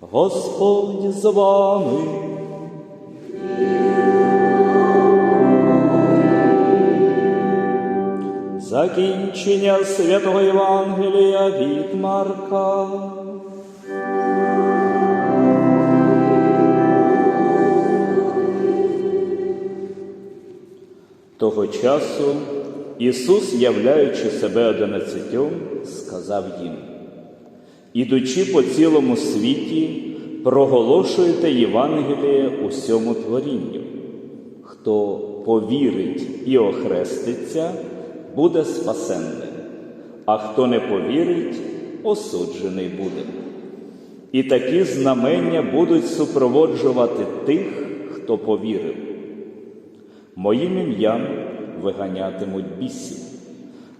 Господь з вами. Закінчення святого Євангелія від Марка. Того часу Ісус, являючи себе одинадцятьом, сказав їм: Ідучи по цілому світі, проголошуйте Євангеліє усьому творінню. Хто повірить і охреститься, буде спасенним, а хто не повірить, осуджений буде. І такі знамення будуть супроводжувати тих, хто повірив. Моїм ім'ям виганятимуть бісів,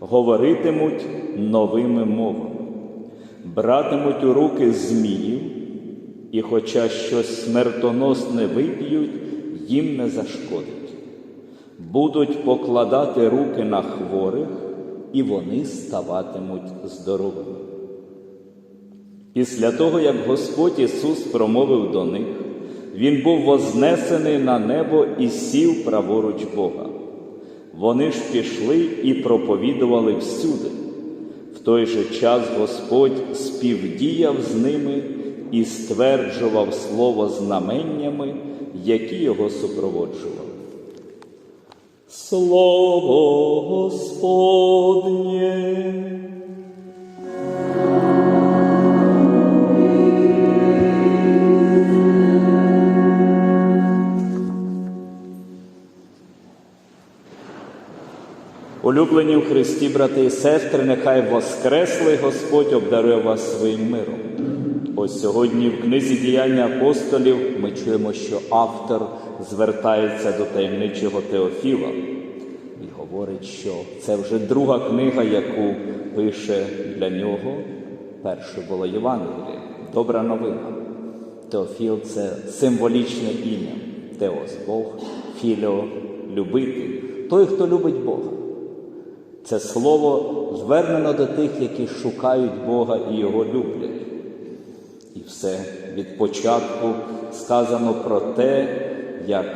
говоритимуть новими мовами, братимуть у руки зміїв, і, хоча щось смертоносне вип'ють, їм не зашкодить. Будуть покладати руки на хворих, і вони ставатимуть здоровими. Після того, як Господь Ісус промовив до них, Він був вознесений на небо і сів праворуч Бога. Вони ж пішли і проповідували всюди. Той же час Господь співдіяв з ними і стверджував слово знаменнями, які його супроводжували. Слово Господнє. Улюблені в Христі, брати і сестри, нехай Воскреслий Господь обдарує вас своїм миром. Ось сьогодні в книзі діяння апостолів ми чуємо, що автор звертається до таємничого Теофіла і говорить, що це вже друга книга, яку пише для нього. Перше було Євангеліє, добра новина. Теофіл це символічне ім'я. Теос Бог, Філіо любити, той, хто любить Бога. Це слово звернено до тих, які шукають Бога і Його люблять. І все від початку сказано про те, як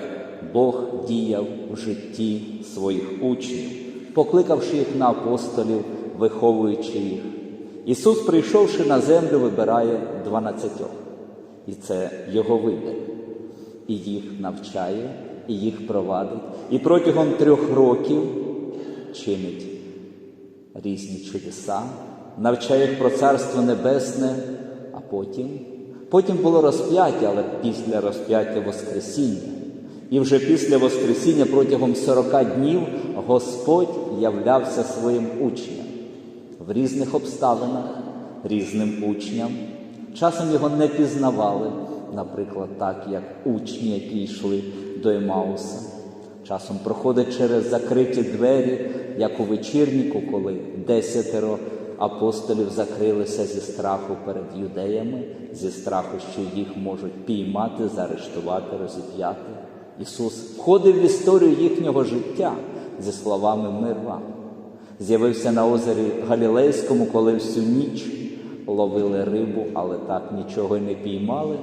Бог діяв в житті своїх учнів, покликавши їх на апостолів, виховуючи їх. Ісус, прийшовши на землю, вибирає дванадцятьох. І це Його вибір. І їх навчає, і їх провадить. І протягом трьох років чинить різні чудеса, навчає про Царство Небесне, а потім, потім було розп'яття, але після розп'яття Воскресіння. І вже після Воскресіння протягом 40 днів Господь являвся своїм учням в різних обставинах, різним учням. Часом його не пізнавали, наприклад, так, як учні, які йшли до Емауса. Часом проходить через закриті двері, як у вечірніку, коли десятеро апостолів закрилися зі страху перед юдеями, зі страху, що їх можуть піймати, заарештувати, розіп'яти. Ісус входив в історію їхнього життя зі словами мир вам. З'явився на озері Галілейському, коли всю ніч ловили рибу, але так нічого й не піймали.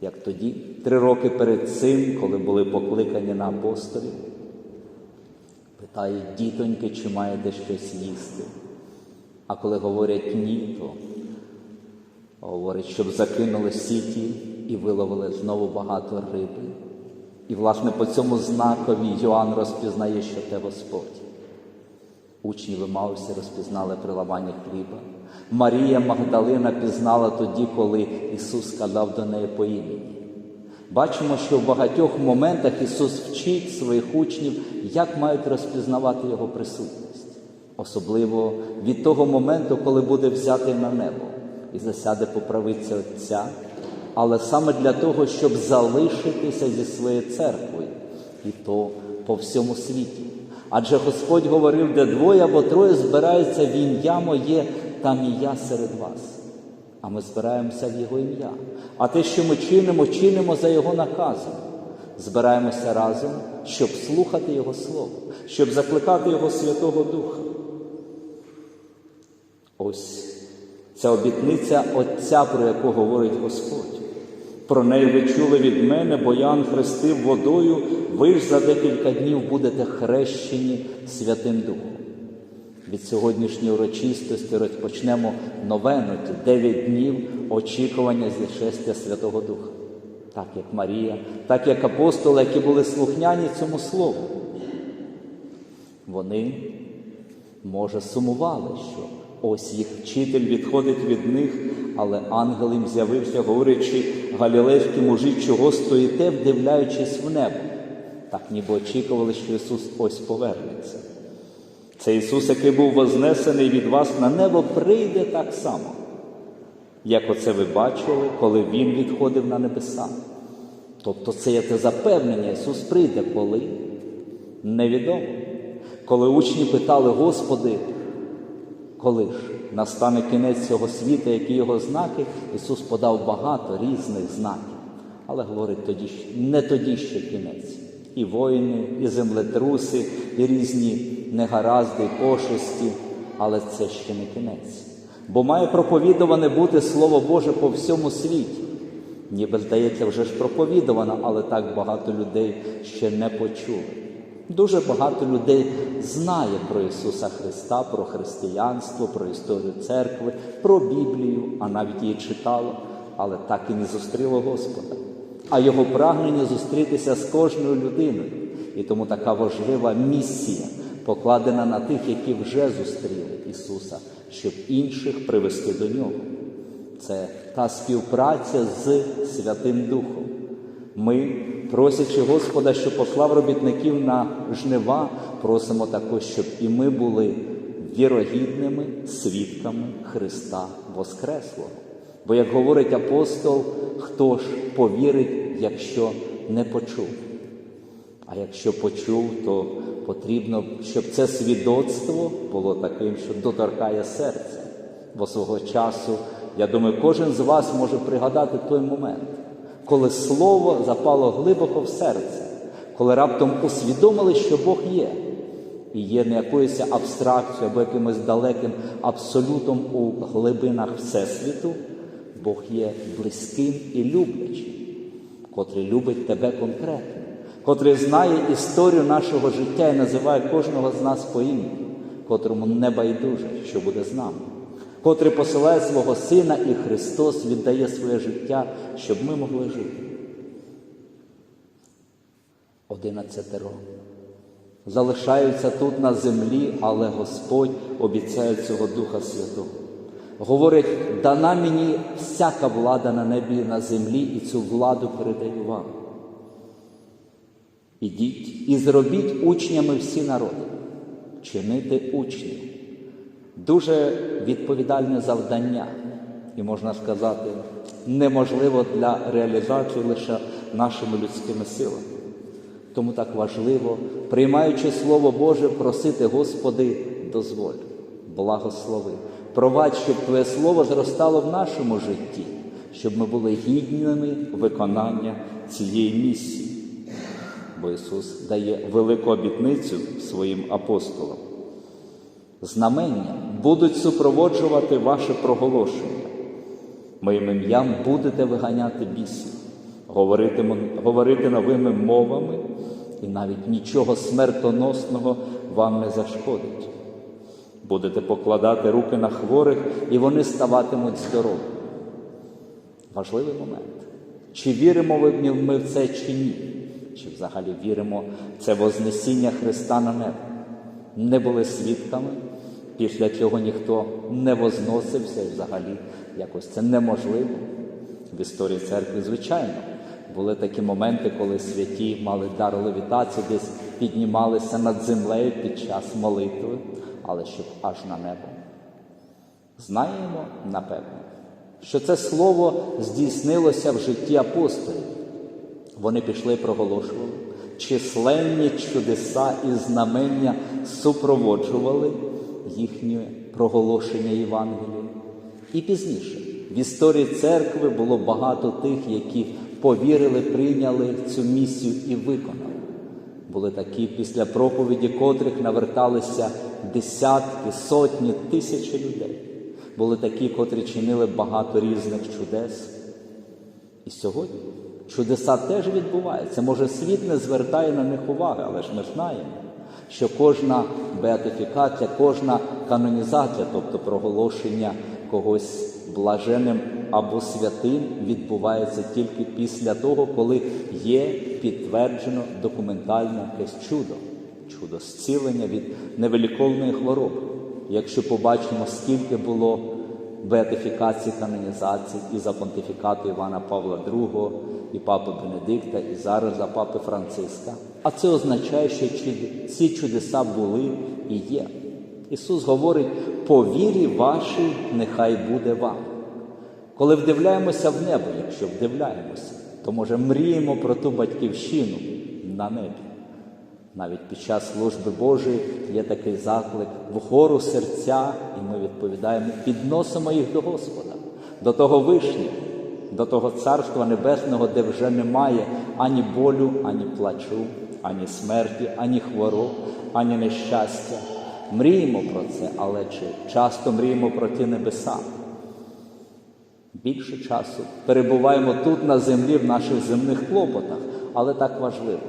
Як тоді, три роки перед цим, коли були покликані на апостолів, питають дітоньки, чи маєте щось їсти. А коли говорять ні, то говорять, щоб закинули сіті і виловили знову багато риби. І, власне, по цьому знакові Йоанн розпізнає, що те Господь. Учні в Емаусі розпізнали при ламанні хліба. Марія Магдалина пізнала тоді, коли Ісус сказав до неї по імені. Бачимо, що в багатьох моментах Ісус вчить своїх учнів, як мають розпізнавати Його присутність, особливо від того моменту, коли буде взятий на небо і засяде по правиці Отця, але саме для того, щоб залишитися зі своєю церквою, і то по всьому світі. Адже Господь говорив, де двоє або троє збираються в ім'я моє, там і я серед вас. А ми збираємося в Його ім'я. А те, що ми чинимо, чинимо за Його наказом. Збираємося разом, щоб слухати Його Слово, щоб закликати Його Святого Духа. Ось Ця обітниця Отця, про яку говорить Господь. Про неї ви чули від мене, бо Ян хрестив водою, ви ж за декілька днів будете хрещені Святим Духом. Від сьогоднішньої урочистості розпочнемо новену, 9 днів очікування зішестя Святого Духа. Так як Марія, так як апостоли, які були слухняні цьому слову. Вони, може, сумували, що ось їх вчитель відходить від них, але ангел їм з'явився, говорячи, галілейські мужі, чого стоїте, вдивляючись в небо. Так ніби очікували, що Ісус ось повернеться. Це Ісус, який був вознесений від вас на небо, прийде так само, як оце ви бачили, коли Він відходив на небеса. Тобто це є те запевнення, Ісус прийде коли? Невідомо. Коли учні питали, Господи, коли ж настане кінець цього світу, які його знаки, Ісус подав багато різних знаків. Але говорить, тоді, не тоді ще кінець. І воїни, і землетруси, і різні негаразди, пошесті, але це ще не кінець. Бо має проповідуване бути Слово Боже по всьому світі. Ніби здається, вже ж проповідувано, але так багато людей ще не почули. Дуже багато людей знає про Ісуса Христа, про християнство, про історію церкви, про Біблію, а навіть її читало, але так і не зустріло Господа. А його прагнення зустрітися з кожною людиною. І тому така важлива місія покладена на тих, які вже зустріли Ісуса, щоб інших привести до Нього. Це та співпраця з Святим Духом. Ми, просячи Господа, щоб послав робітників на жнива, просимо також, щоб і ми були вірогідними свідками Христа Воскреслого. Бо, як говорить апостол, хто ж повірить, якщо не почув? А якщо почув, то потрібно, щоб це свідоцтво було таким, що доторкає серце. Бо свого часу, я думаю, кожен з вас може пригадати той момент, коли слово запало глибоко в серце, коли раптом усвідомили, що Бог є, і є не якоюсь абстракцією або якимось далеким абсолютом у глибинах Всесвіту, Бог є близьким і люблячим, котрий любить тебе конкретно, котрий знає історію нашого життя і називає кожного з нас по імені, котрому не байдуже, що буде з нами, котрий посилає свого Сина і Христос віддає своє життя, щоб ми могли жити. Одинадцятеро. Залишаються тут на землі, але Господь обіцяє цього Духа Святого. Говорить, дана мені всяка влада на небі і на землі, і цю владу передаю вам. Ідіть і зробіть учнями всі народи, чинити учнів. Дуже відповідальне завдання, і можна сказати, неможливо для реалізації лише нашими людськими силами. Тому так важливо, приймаючи Слово Боже, просити, Господи, дозволь, благослови, провадь, щоб Твоє Слово зростало в нашому житті, щоб ми були гідними виконання цієї місії. Бо Ісус дає велику обітницю своїм апостолам. Знамення будуть супроводжувати ваше проголошення. Моїм ім'ям будете виганяти бісів, говорити, говорити новими мовами, і навіть нічого смертоносного вам не зашкодить. Будете покладати руки на хворих, і вони ставатимуть здорові. Важливий момент. Чи віримо ми в це чи ні? Чи взагалі віримо це Вознесіння Христа на небо? Не були свідками, після цього ніхто не возносився і взагалі якось це неможливо. В історії церкви, звичайно, були такі моменти, коли святі мали дар левітації, десь піднімалися над землею під час молитви, але щоб аж на небо. Знаємо, напевно, що це слово здійснилося в житті апостолів. Вони пішли проголошували, численні чудеса і знамення супроводжували їхнє проголошення Євангелія. І пізніше в історії церкви було багато тих, які повірили, прийняли цю місію і виконали. Були такі, після проповіді котрих наверталися десятки, сотні, тисячі людей. були такі, котрі чинили багато різних чудес. І сьогодні чудеса теж відбуваються. Може, світ не звертає на них уваги, але ж ми знаємо, що кожна беатифікація, кожна канонізація, тобто проголошення когось блаженним або святим, відбувається тільки після того, коли є підтверджено документальне якесь чудо, чудо зцілення від невиліковної хвороби. Якщо побачимо, скільки було беатифікацій, канонізацій і за понтифікату Івана Павла II, і Папи Бенедикта, і зараз за Папи Франциска. А це означає, що ці чудеса були і є. Ісус говорить: по вірі вашій нехай буде вам. Коли вдивляємося в небо, якщо вдивляємося, то може мріємо про ту батьківщину на небі. Навіть під час служби Божої є такий заклик вгору серця, і ми відповідаємо, підносимо їх до Господа, до того вишні, до того царства небесного, де вже немає ані болю, ані плачу, ані смерті, ані хвороб, ані нещастя. Мріємо про це, але чи часто мріємо про ті небеса? Більше часу перебуваємо тут на землі в наших земних клопотах, але так важливо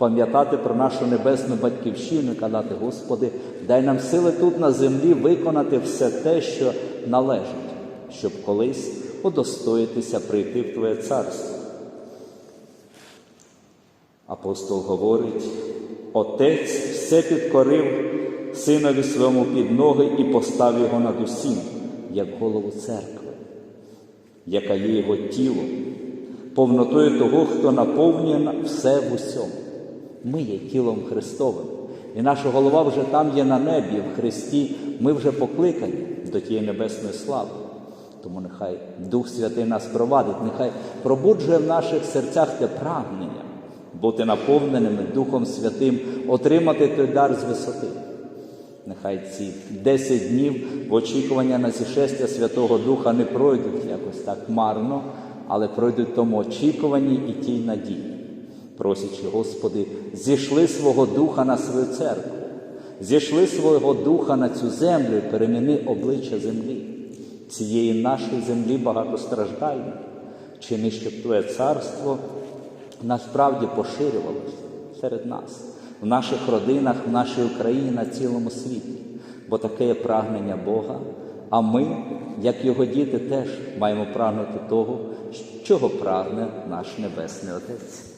пам'ятати про нашу небесну батьківщину казати, Господи, дай нам сили тут на землі виконати все те, що належить, щоб колись удостоїтися прийти в Твоє царство. Апостол говорить, Отець все підкорив синові своєму під ноги і поставив його над усім, як голову церкви, яка є його тілом, повнотою того, хто наповнює все в усьому. Ми є тілом Христовим, і наша голова вже там є на небі, в Христі. Ми вже покликані до тієї небесної слави. Тому нехай Дух Святий нас провадить, нехай пробуджує в наших серцях те прагнення, бути наповненими Духом Святим, отримати той дар з висоти. Нехай ці 10 днів в очікування на зішестя Святого Духа не пройдуть якось так марно, але пройдуть в тому очікуванні і тій надії, просячи, Господи, зійшли свого Духа на свою церкву, зійшли свого Духа на цю землю і переміни обличчя землі, цієї нашої землі багатостраждальної, чини, щоб Твоє царство насправді поширювалося серед нас, в наших родинах, в нашій Україні, на цілому світі, бо таке є прагнення Бога. А ми, як його діти, теж маємо прагнути того, чого прагне наш Небесний Отець.